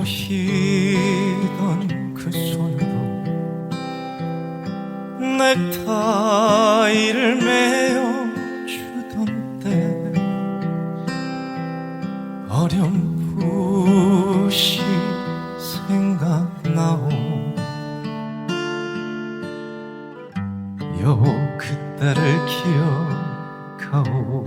보이던 그 손으로 넥타이를 메어 주던 때 어렴풋이 생각나오. 요 그때를 기억하오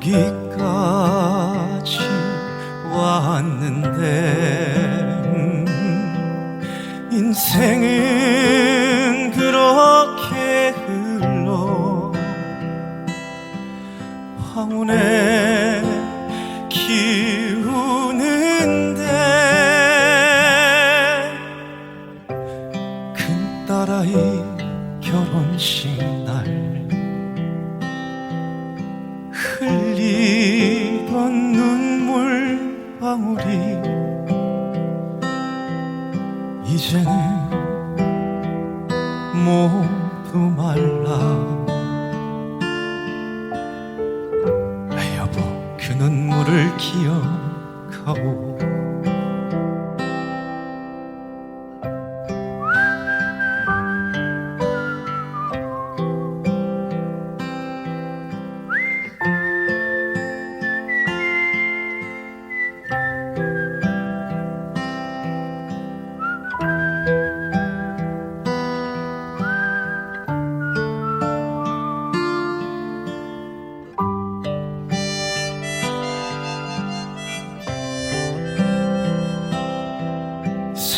여기까지 왔는데 음, 인생은 그렇게 흘러 황혼에 흘리던 눈물 방울이. 이제는 모두 말라. 여보 그 눈물을 기억하오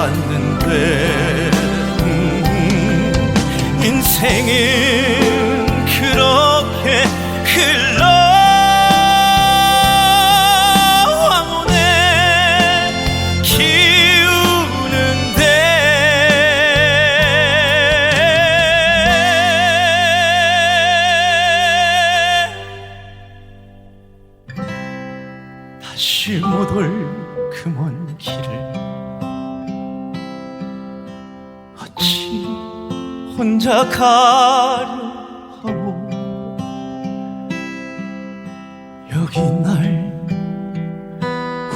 왔는데. 음, 인생은 그렇게 흘러 황혼에 기우는데. 다시 못 올 그 먼 길을 혼자 가려 하오 여기 날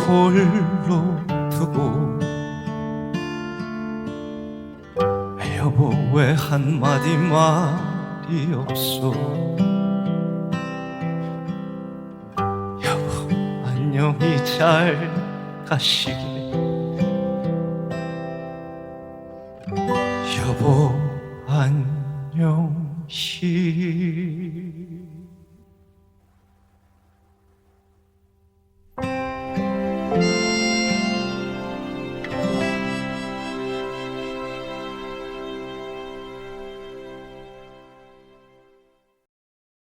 홀로 두고. 여보 왜 한마디 말이 없어? 여보 안녕히 잘 가시길. 여보 영시